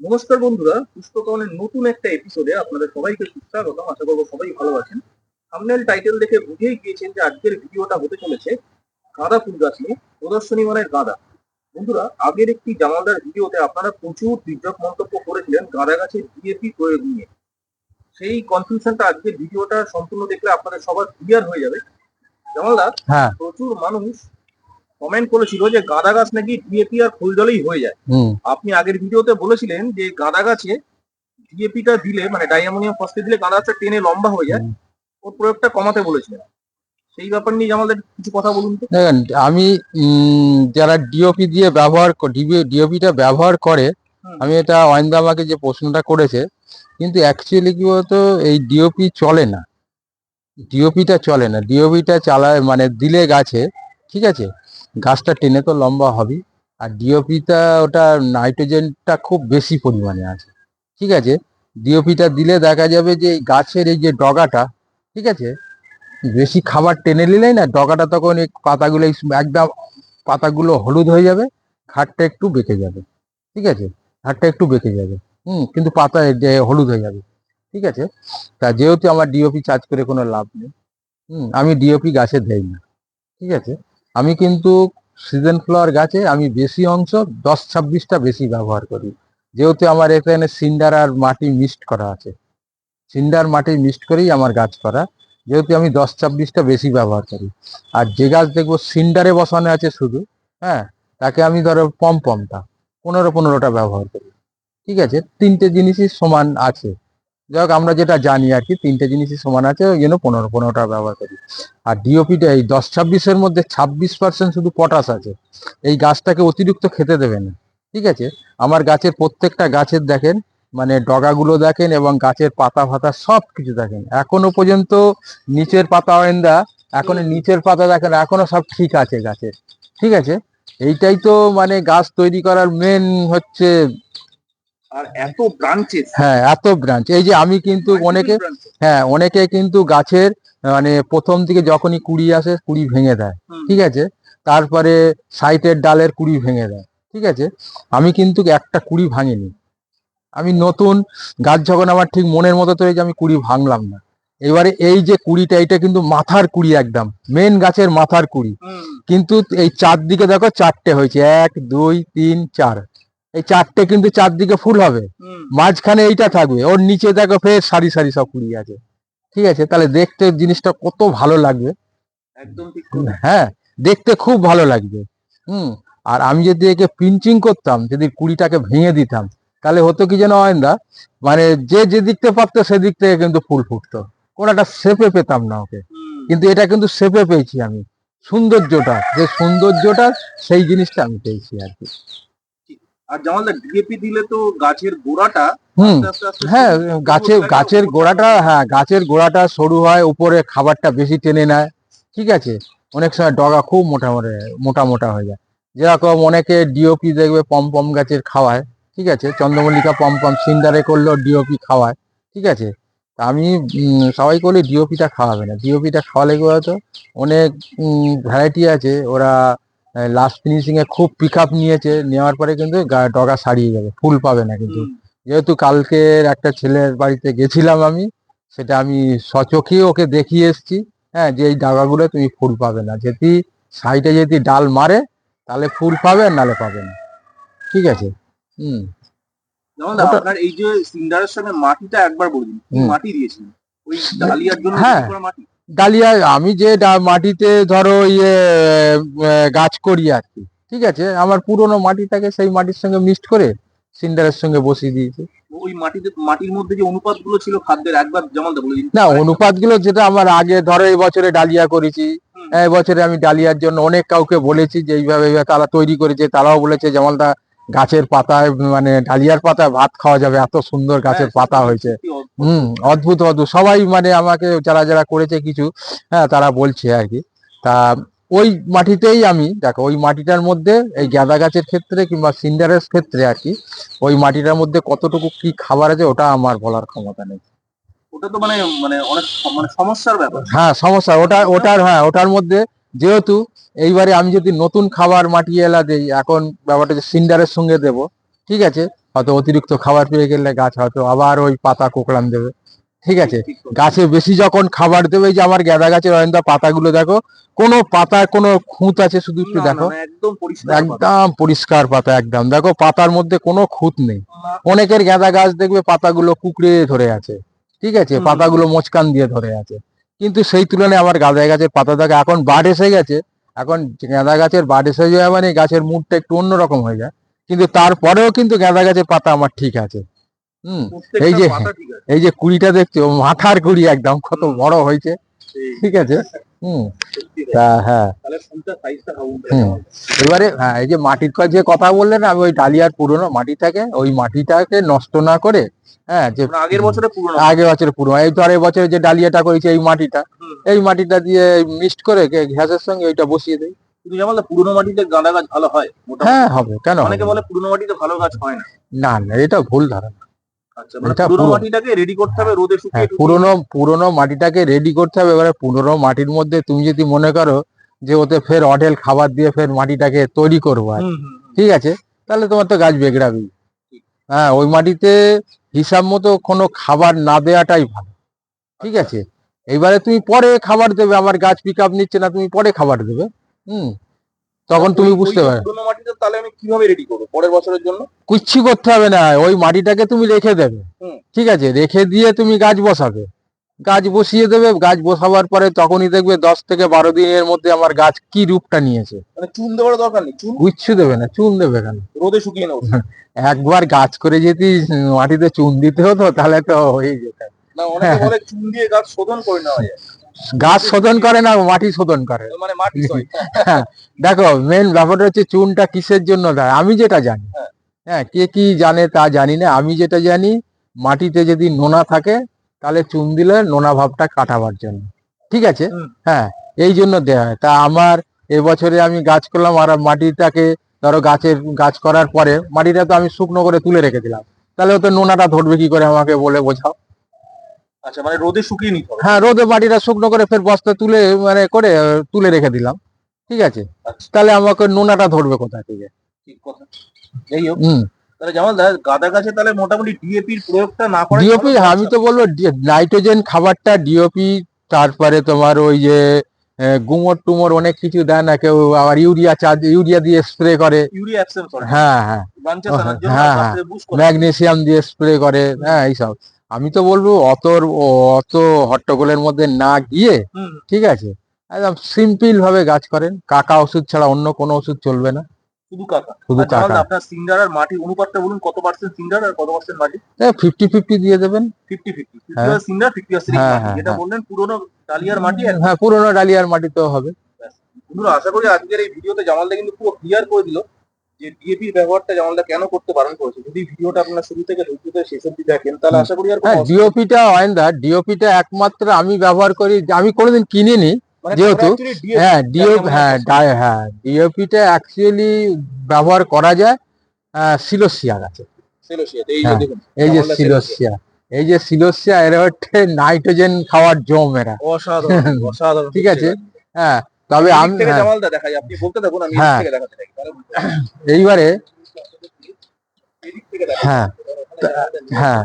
নমস্কার বন্ধুরা পুষ্পকনের নতুন একটা এপিসোডে আপনাদের সবাইকে সুস্বাগতম আশা করব সবাই ভালো আছেন। থাম্বনেল টাইটেল দেখে বুঝেই গিয়েছেন যে আজকের ভিডিওটা হতে চলেছে গাঁদা ফুল গাছ নিয়ে প্রদর্শনী মানের গাঁদা। বন্ধুরা আগের একটি জামালদার ভিডিওতে আপনারা প্রচুর তির্যক মন্তব্য করেছিলেন গাঁদা গাছের ডিএপি প্রয়োগ নিয়ে। সেই কনফিউশনটা আজকের ভিডিওটা সম্পূর্ণ দেখলে আপনাদের সবার ক্লিয়ার হয়ে যাবে। জামালদা হ্যাঁ। প্রচুর মানুষ কমেন্ট করেছিল যে গাঁদা গাছ নাকি ডিএপি আর ফুল জলেই হয়ে যায়। আপনি আগের ভিডিওতে বলেছিলেন যে গাঁদা গাছে ডিএপিটা দিলে মানে ডাইঅ্যামোনিয়াম ফসফেট দিলে গাঁদা গাছটা টেনে লম্বা হয়ে যায়। ওর প্রয়োগটা কমাতে বলেছিলেন। সেই ব্যাপার নিয়ে আমাদের কিছু কথা বলুন তো। দেখেন আমি যারা ডিওপি দিয়ে ব্যবহার ডিওপিটা ব্যবহার করে আমি এটা অয়েন্দা আমাকে যে প্রশ্নটা করেছে কিন্তু অ্যাকচুয়ালি কি বলতো এই ডিওপি চলে না। ডিওপিটা চলে না। ডিওপিটা চালায় মানে দিলে গাছে ঠিক আছে? গাছটা টেনে তো লম্বা হবেই। আর ডিওপিটা ওটা নাইট্রোজেনটা খুব বেশি পরিমাণে আছে। ঠিক আছে? ডিওপিটা দিলে দেখা যাবে যে এই গাছের এই যে ডগাটা, ঠিক আছে? বেশি খাবার টেনে নিলেই না ডগাটা তখন এই পাতাগুলো একদম পাতাগুলো হলুদ হয়ে যাবে ঘাটটা একটু বেঁকে যাবে। ঠিক আছে? ঘাটটা একটু বেঁকে যাবে। হুম, কিন্তু পাতা হলুদ হয়ে যাবে। ঠিক আছে? তা যেহেতু আমার ডিওপি চার্জ করে কোনো লাভ নেই, হুম, আমি ডিওপি গাছে দেই না ঠিক আছে? আমি কিন্তু সিজন ফ্লাওয়ার গাছে আমি বেশি অংশ দশ ছাব্বিশটা বেশি ব্যবহার করি। যেহেতু আমার এখানে সিন্ডার আর মাটি মিক্সড করা আছে। সিন্ডার, মাটি মিক্সড করেই আমার গাছ করা। যেহেতু আমি দশ ছাব্বিশটা বেশি ব্যবহার করি। আর যে গাছ দেখব সিন্ডারে বসানো আছে শুধু হ্যাঁ তাকে আমি ধরো পম পমটা পনেরো পনেরোটা ব্যবহার করি। ঠিক আছে, তিনটে জিনিসই সমান আছে। যাই হোক আমরা যেটা জানি আর কি, তিনটে জিনিসই সমান আছে, ওই জন্য পনেরো, পনেরোটা ব্যবহার করি। আর ডিওপিটা এই দশ ছাব্বিশের মধ্যে ছাব্বিশ পার্সেন্ট শুধু পটাশ আছে। এই গাছটাকে অতিরিক্ত খেতে দেবে না, ঠিক আছে? আমার গাছের প্রত্যেকটা গাছের দেখেন মানে ডগাগুলো দেখেন এবং গাছের পাতা ফাতা সব কিছু দেখেন। এখনও পর্যন্ত নিচের পাতা অয়েন্দা, এখন নিচের পাতা দেখেন, এখনও সব ঠিক আছে গাছের, ঠিক আছে? এইটাই তো মানে গাছ তৈরি করার মেন হচ্ছে আর এত ব্রাঞ্চেস হ্যাঁ এত ব্রাঞ্চ এই যে আমি কিন্তু অনেকে হ্যাঁ অনেকে কিন্তু গাছের মানে প্রথম থেকে যখনই কুড়ি আসে কুড়ি ভেঙে দেয়। ঠিক আছে? তারপরে সাইটের ডালের কুড়ি ভেঙে দেয়। ঠিক আছে? আমি কিন্তু একটা কুড়ি ভাঙিনি। আমি নতুন গাছ যখন আমার ঠিক মনের মতো তৈরি আমি কুড়ি ভাঙলাম না। এবারে এই যে কুড়িটা এটা কিন্তু মাথার কুড়ি একদম। মেন গাছের মাথার কুড়ি। কিন্তু এই চারদিকে দেখো চারটে হয়েছে। এক দুই তিন চার। এই চারটে কিন্তু চারদিকে ফুল হবে। মাঝখানে এইটা থাকবে। ওর নিচে দেখো ফের সারি সারি সব কুড়ি আছে। ঠিক আছে? তাহলে দেখতে জিনিসটা কত ভালো লাগবে। একদম হ্যাঁ দেখতে খুব ভালো লাগবে। হুম আর আমি যদি একে পিঞ্চিং করতাম যদি কুড়িটাকে ভেঙে দিতাম তাহলে হতো কি যেন অয়েন্দা? মানে যে যে দিকতে পারতো সেদিক থেকে কিন্তু ফুল ফুটতো। কোনো একটা শেপে পেতাম না ওকে। কিন্তু এটা কিন্তু শেপে পেয়েছি আমি। সৌন্দর্যটা যে সৌন্দর্যটা সেই জিনিসটা আমি পেয়েছি আর কি। আর জামালদা ডিএপি দিলে তো গাছের গোড়াটা হুম। হ্যাঁ গাছের গাছের গোড়াটা হ্যাঁ গাছের গোড়াটা সরু হয় উপরে খাবারটা বেশি টেনে নেয়। ঠিক আছে? অনেক সময় ডগা খুব মোটা মোটা মোটা মোটা হয়ে যায়। যেরকম অনেকে ডিওপি দেখবে পম পম গাছের খাওয়ায়। ঠিক আছে? চন্দ্রমল্লিকা পম পম সিন্ডারে করলেও ডিওপি খাওয়ায়। ঠিক আছে? আমি সবাই করলে ডিওপিটা খাওয়াবে না। ডিওপিটা খাওয়ালে কি বলতো? অনেক ভ্যারাইটি আছে। ওরা লাস্ট ফিনিশিং এ খুব পিক আপ নিয়েছে। নেওয়ার পরে কিন্তু ডগা সারিয়ে যাবে। ফুল পাবে না কিন্তু। যেহেতু কালকের একটা ছেলের বাড়িতে গেছিলাম আমি সেটা আমি সচোখে ওকে দেখিয়ে এসছি। হ্যাঁ যে এই ডাগাগুলো তুমি ফুল পাবে না। যদি সাইডে যদি ডাল মারে তাহলে ফুল পাবে আর নালে পাবে না। ঠিক আছে? হুম। আপনার এই যে সিন্ডারের সঙ্গে মাটিটা একবার বলে দিন। মাটি দিয়েছিলেন। ওই ডালিয়ার জন্য হ্যাঁ। মাটি? ডালিয়া আমি যে মাটিতে ধরো ইয়ে গাছ করি আর কি ঠিক আছে আমার পুরনো মাটিটাকে সেই মাটির সঙ্গে মিক্সড করে সিন্ডারের সঙ্গে বসিয়ে দিয়েছি ওই মাটিতে মাটির মধ্যে যে অনুপাতগুলো ছিল খাদ্যের একবার জামালদা বলে না অনুপাতগুলো যেটা আমার আগে ধরো এই বছরে ডালিয়া করেছি হুম। এই বছরে আমি ডালিয়ার জন্য অনেক কাউকে বলেছি যে এইভাবে তারা তৈরি করেছে তারাও বলেছে যেমনটা গাছের পাতায় মানে ডালিয়ার পাতায় ভাত খাওয়া যাবে এত সুন্দর গাছের হ্যাঁ, পাতা হয়েছে। হুম অদ্ভুত অদ্ভুত। সবাই মানে আমাকে যারা যারা করেছে কিছু হ্যাঁ তারা বলছে আর কি। তা ওই মাটিতেই আমি দেখো ওই মাটিটার মধ্যে এই গাঁদা গাছের ক্ষেত্রে কিংবা সিন্ডারের ক্ষেত্রে আর কি ওই মাটিটার মধ্যে কতটুকু কি খাবার আছে ওটা আমার বলার ক্ষমতা নেই। ওটা তো মানে মানে অনেক মানে সমস্যার ব্যাপার। হ্যাঁ সমস্যা। ওটা ওটার হ্যাঁ ওটার মধ্যে যেহেতু এইবারে আমি যদি নতুন খাবার মাটি এলা দেই এখন ব্যাপারটা সিন্ডারের সঙ্গে দেব ঠিক আছে? হয়তো অতিরিক্ত খাবার পেয়ে গেলে গাছ হয়তো আবার ওই পাতা কোকড়ান দেবে। ঠিক আছে? গাছে বেশি যখন খাবার দেবে যে আমার গাঁদা গাছের অয়ন্দা পাতাগুলো দেখো কোনো পাতায় কোনো খুঁত আছে শুধু একটু দেখো? একদম পরিষ্কার পাতা। একদম পরিষ্কার পাতা একদম। দেখো পাতার মধ্যে কোনো খুঁত নেই। অনেকের গাঁদা গাছ দেখবে পাতাগুলো কুকড়ে ধরে আছে। ঠিক আছে। পাতাগুলো মোচকান দিয়ে ধরে আছে। কিন্তু সেই তুলনায় আমার গাঁদা গাছের পাতা দেখো এখন বাড এসে গেছে। এখন গাঁদা গাছের বাড এসে যাওয়া মানে গাছের মুডটা একটু অন্যরকম হয়ে যায়। কিন্তু তারপরেও কিন্তু গাঁদা গাছের পাতা আমার ঠিক আছে। হুম এই যে-। এই যে কুড়িটা দেখছ মাথার কুড়ি একদম কত বড় হয়েছে। ঠিক আছে? হুম তা হ্যাঁ। এবারে হ্যাঁ এই যে মাটির যে কথা বললেন আমি ওই ডালিয়ার পুরনো মাটি থাকে ওই মাটিটাকে নষ্ট না করে হ্যাঁ যে আগের বছরে পুরনো আগের বছরে পুরনো এই ধর বছরে যে ডালিয়াটা করেছি এই মাটিটা এই মাটিটা দিয়ে মিক্সড করে ঘ্যাসের সঙ্গে ওইটা বসিয়ে দেই। কিন্তু পুরনো মাটিতে গাঁদা গাছ ভালো হয় হ্যাঁ হবে। কেন অনেকে বলে পুরনো মাটিতে ভালো গাছ হয় না। না না এটা ভুল ধারণা। আচ্ছা মানে পুরনো পুরো- মাটিটাকে রেডি হ্যাঁ টুকিয়ে- পুরনো পুরনো মাটিটাকে রেডি করতে হবে। এবারে পুরনো মাটির মধ্যে তুমি যদি মনে করো যে ওতে ফের অঢেল খাবার দিয়ে ফের মাটিটাকে তৈরি করব আর। ঠিক আছে? তাহলে তোমার তো গাছ বেগড়াবেই হ্যাঁ ওই মাটিতে হিসাব মতো কোনো খাবার না দেওয়াটাই ভালো। ঠিক আছে? এইবারে তুমি পরে খাবার দেবে আমার গাছ পিক আপ নিচ্ছে না তুমি পরে খাবার দেবে। হুম তখন তুমি বুঝতে পারবে পুরনো মাটিতে তাহলে আমি কীভাবে রেডি করব? পরের বছরের জন্য? কিচ্ছু করতে হবে না ওই মাটিটাকে তুমি রেখে দেবে। ঠিক আছে রেখে দিয়ে তুমি গাছ বসাবে। গাছ বসিয়ে দেবে গাছ বসাবার পরে তখনই দেখবে দশ থেকে বারো দিনের মধ্যে আমার গাছ কি রূপটা নিয়েছে। মানে চুন দেওয়ার দরকার নেই চুন কিচ্ছু দেবে না চুন দেবে কেন? রোদে শুকিয়ে নেব। একবার গাছ করে যদি মাটিতে চুন দিতে হতো তাহলে তো হয়ে যেত। না অনেকে বলে চুন দিয়ে গাছ শোধন করে নেওয়া যায়। গাছ শোধন করে না মাটি শোধন করে। মানে মাটি সই দেখো মেন ব্যাপারটা হচ্ছে চুনটা কিসের জন্য দেয়? আমি যেটা জানি। হ্যাঁ। হ্যাঁ কে কি জানে তা জানি না। আমি যেটা জানি মাটিতে যদি নোনা থাকে তাহলে চুন দিলে নোনা ভাবটা কাটাবার জন্য। ঠিক আছে? হ্যাঁ এই জন্য দেওয়া হয়। তা আমার এবছরে আমি গাছ করলাম আর মাটিটাকে ধরো গাছের গাছ করার পরে মাটিটা তো আমি শুকনো করে তুলে রেখে দিলাম। তাহলে ওতে নোনাটা ধরবে কি করে আমাকে বলে বোঝাও? আচ্ছা মানে রোদে শুকিয়ে নিতে হবে। হ্যাঁ রোদে মাটিটা শুকনো করে ফের বস্তা তুলে মানে করে তুলে রেখে দিলাম। ঠিক আছে? আচ্ছা। তাহলে আমাকে নোনাটা ধরবে কোথা থেকে? ঠিক কথা। যাই হোক। গাঁদা গাছে তাহলে মোটামুটি ডিএপির প্রয়োগটা না করে ডিওপি আমি তো বলব নাইট্রোজেন খাবারটা ডিওপি তারপরে তোমার ওই যে গুমর টুমর অনেক কিছু দেয় না কেউ আবার ইউরিয়া চার্জ ইউরিয়া দিয়ে স্প্রে করে। ইউরিয়া হ্যাঁ হ্যাঁ। হ্যাঁ, হ্যাঁ, ম্যাগনেসিয়াম দিয়ে স্প্রে করে হ্যাঁ এইসব। আমি তো বলব অত অত হট্টগোলের মধ্যে না গিয়ে ঠিক আছে একদম সিম্পল ভাবে গাছ করেন। কাকা ওষুধ ছাড়া অন্য কোনো ওষুধ চলবে না। শুধু কাকা। শুধু কাকা। আপনার সিন্ডার আর মাটির অনুপাতটা বলুন কত পার্সেন্ট সিন্ডার আর কত পার্সেন্ট মাটি হ্যাঁ ফিফটি ফিফটি দিয়ে দেবেন। ফিফটি ফিফটি হ্যাঁ। ফিফটি পার্সেন্ট হ্যাঁ, মাটি। হ্যাঁ, যেটা হ্যাঁ। বললেন পুরোনো ডালিয়ার মাটি হ্যাঁ পুরোনো ডালিয়ার মাটিতেও হবে। বন্ধুরা আশা করি আজকের এই ভিডিওতে জামালদা কিন্তু পুরো ক্লিয়ার করে দিল। যে ডিএপি ব্যবহারটা জামালদা কেন করতে বারণ করেছে? যদি ভিডিওটা আপনারা শুরু থেকে ধৈর্য ধরে শেষ অব্দি দেখেন তাহলে আশা করি আর হ্যাঁ ডিওপিটা অয়েন্দা ডিওপিটা একমাত্র আমি ব্যবহার করি আমি কোনোদিন কিনিনি মানে যেহেতু- হ্যাঁ ডিও হ্যাঁ হ্যাঁ ডিওপিটা অ্যাকচুয়ালি ব্যবহার করা যায় সিলোসিয়া গাছে এই যে হ্যাঁ, এই যে জামালদা সিলোসিয়া। এই যে সিলোসিয়া এরা হচ্ছে নাইট্রোজেন খাওয়ার জম এরা। অসাধারণ ঠিক আছে? হ্যাঁ তবে আমি হ্যাঁ, জামালদা দেখাই। আপনি বলতে থাকুন আমি হ্যাঁ। থেকে দেখাতে থাকি। এইবারে। হ্যাঁ। হ্যাঁ।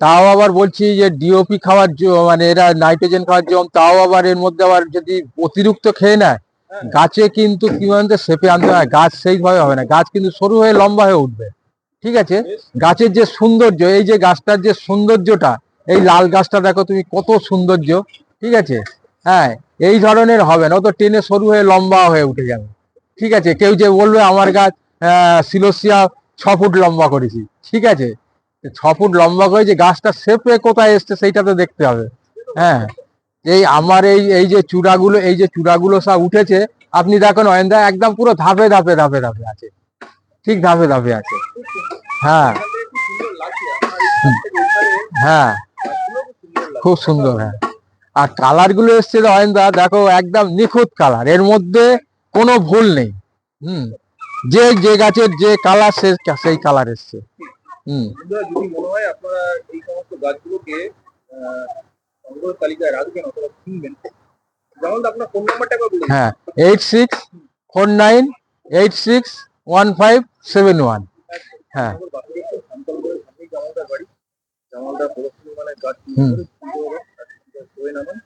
তাও আবার বলছি যে ডিওপি খাওয়ার মানে এরা নাইট্রোজেন খাওয়ার জম তাও আবার এর মধ্যে আবার যদি অতিরিক্ত খেয়ে নেয় হ্যাঁ। গাছে কিন্তু কি বলতে সেপে আনতে হয়। গাছ সেইভাবে হবে না। গাছ কিন্তু সরু হয়ে লম্বা হয়ে উঠবে। ঠিক আছে? গাছের যে সৌন্দর্য এই যে গাছটার যে সৌন্দর্যটা এই লাল গাছটা দেখো তুমি কত সৌন্দর্য। ঠিক আছে? হ্যাঁ এই ধরনের হবে না। ও তো টেনে সরু হয়ে লম্বা হয়ে উঠে যাবে। ঠিক আছে, কেউ যে বলবে আমার গাছ সিলোসিয়া ছ ফুট লম্বা করেছি। ঠিক আছে, ছ ফুট লম্বা করে যে গাছটা শেপে কোথায় এসছে সেইটা তো দেখতে হবে। হ্যাঁ এই আমার এই এই যে চূড়াগুলো, এই যে চূড়াগুলো সব উঠেছে, আপনি দেখুন অয়েন্দা, একদম পুরো ধাপে ধাপে ধাপে ধাপে আছে। ঠিক ধাপে ধাপে আছে। হ্যাঁ হ্যাঁ। খুব সুন্দর হ্যাঁ। আর কালারগুলো এসছে অয়েন্দা দেখো একদম নিখুঁত কালারের মধ্যে কোনো ভুল নেই। হুম যে যে গাছের যে কালার সে সেই কালার এসছে। হুম। হয় eight six four nine eight six one five seven one হ্যাঁ মানে। হয়ে নামান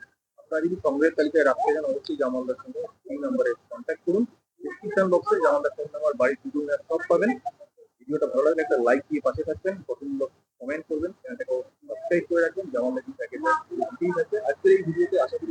আপনারা যদি সংগ্রহের তালিকায় রাখতে চান, অবশ্যই জামালদার সঙ্গে এই নাম্বারে কন্ট্যাক্ট করুন। ডিসক্রিপশন বক্সে জামালদার ফোন নাম্বার বাড়ির দুজন সব পাবেন। ভিডিওটা ভালো লাগলে একটা লাইক দিয়ে পাশে থাকবেন পছন্দ কমেন্ট করবেন চ্যানেলটাকে সাবস্ক্রাইব করে রাখবেন। জামালদার প্যাকেজ আছে। আজকের এই ভিডিওতে আপনার